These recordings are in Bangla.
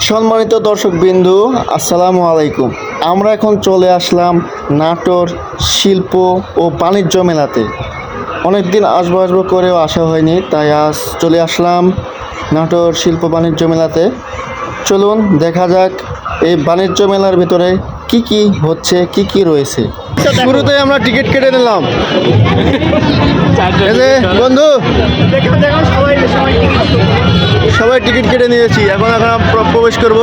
সম্মানিত দর্শক বিন্দু আসসালামু আলাইকুম। আমরা এখন চলে আসলাম নাটোর শিল্প ও বাণিজ্য মেলাতে। অনেকদিন আসব আসব করেও আসা হয়নি, তাই আজ চলে আসলাম নাটোর শিল্প বাণিজ্য মেলাতে। চলুন দেখা যাক এই বাণিজ্য মেলার ভিতরে কি কি হচ্ছে, কি কি রয়েছে। শুরুতে আমরা টিকিট কেটে নিলাম। বন্ধু। সবাই টিকিট কেটে নিয়েছি। এখন এখন আমরা প্রবেশ করব।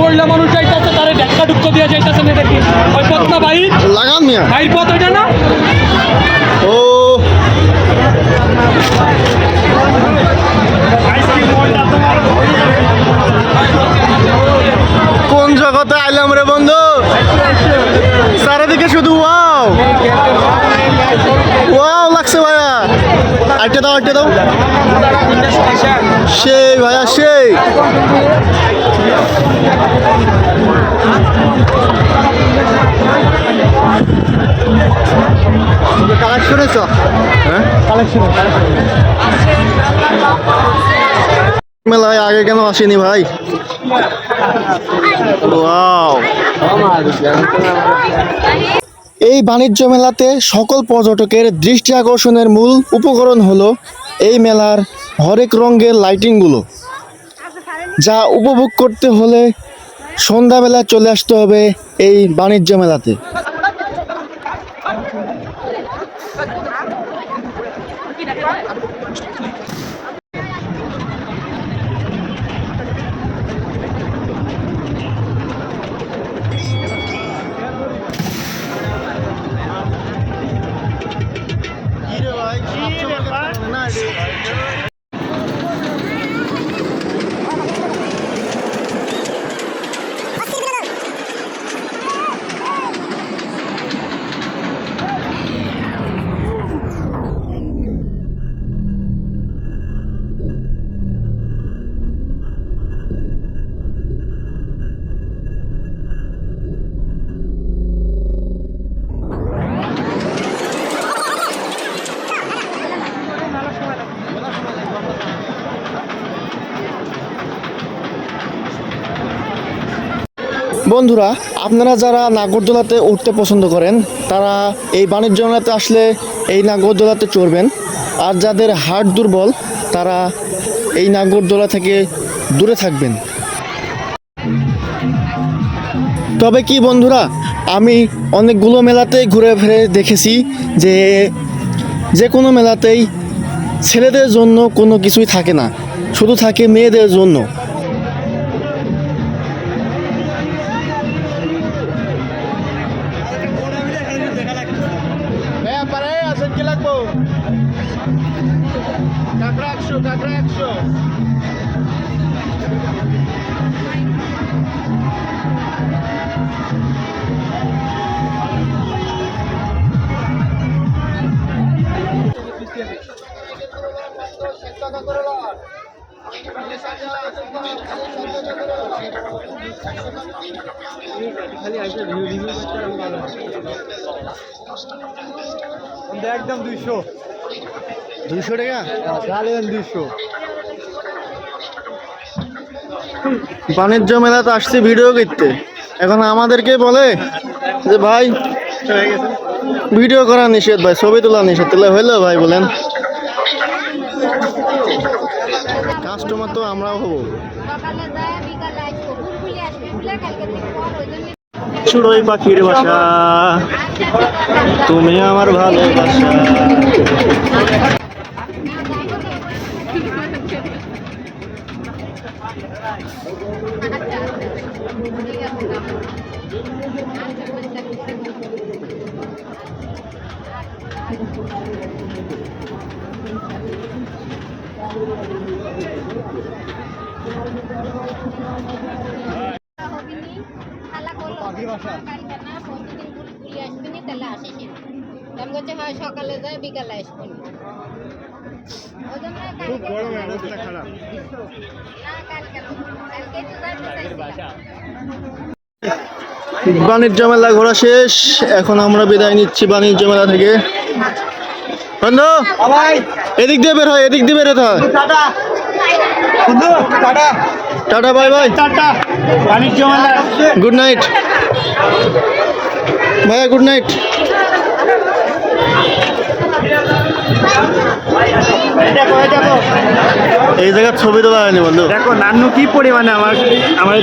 মহিলা মানুষ যাইতেছে তারে ধাক্কা দিয়ে যাইতেছে ভাইয়ের পথ ওইটা না? চারিদিকে শুধু ওয়াও। ওয়াও লাগছে ভাইয়া। আটটা দাও আটটা দাও। সেই ভাইয়া, সেই। কালেকশনে চ হ্যাঁ? মেলায় আগে কেন আসেনি ভাই? এই বাণিজ্য মেলাতে সকল পর্যটকের দৃষ্টি আকর্ষণের মূল উপকরণ হলো এই মেলার হরেক রঙের লাইটিংগুলো যা উপভোগ করতে হলে সন্ধ্যাবেলা চলে আসতে হবে এই বাণিজ্য মেলাতে। বন্ধুরা, আপনারা যারা নাগরদোলাতে উঠতে পছন্দ করেন, তারা এই বাণিজ্য মেলাতে আসলে এই নাগরদোলাতে চড়বেন। আর যাদের হার্ট দুর্বল, তারা এই নাগরদোলা থেকে দূরে থাকবেন। তবে কি বন্ধুরা, আমি অনেকগুলো মেলাতেই ঘুরে ফিরে দেখেছি যে যে কোনো মেলাতেই ছেলেদের জন্য কোনো কিছুই থাকে না। শুধু থাকে মেয়েদের জন্য। কাঁকড়া একশো। কাঁকড়া একশো একদম দুইশো। দুইশো টাকা? দুইশো। বাণিজ্য মেলাতে আসছি ভিডিও করতে। এখন আমাদেরকে বলে যে ভাই ভিডিও করা নিষেধ ভাই ছবি তোলা নিষেধ। তাহলে হইল ভাই বলেন। কাস্টমার তো আমরাও হব। চুড়ই পাখির বাসা তুমি আমার ভালোবাসা হবিনি খালা করল কালকে না প্রতিদিন বুলবুলি আসবে নি তাহলে আসিস তখন বলছে হয় সকালে যায় বিকালে আসবে অবস্থা খারাপ। বাণিজ্য মেলা ঘোরা শেষ। এখন আমরা বিদায় নিচ্ছি বাণিজ্য মেলা থেকে। বন্ধু এদিক দিয়ে বের হয় এদিক দিয়ে বের হতে হয়। টাটা বন্ধু tata. Tata bye bye. Tata. বাণিজ্য মেলা। Good night. ভাইয়া গুড নাইট। এই জায়গার ছবি তোলা হয়নি বন্ধু। দেখো নান্নু কি পরিমাণে আমার আমার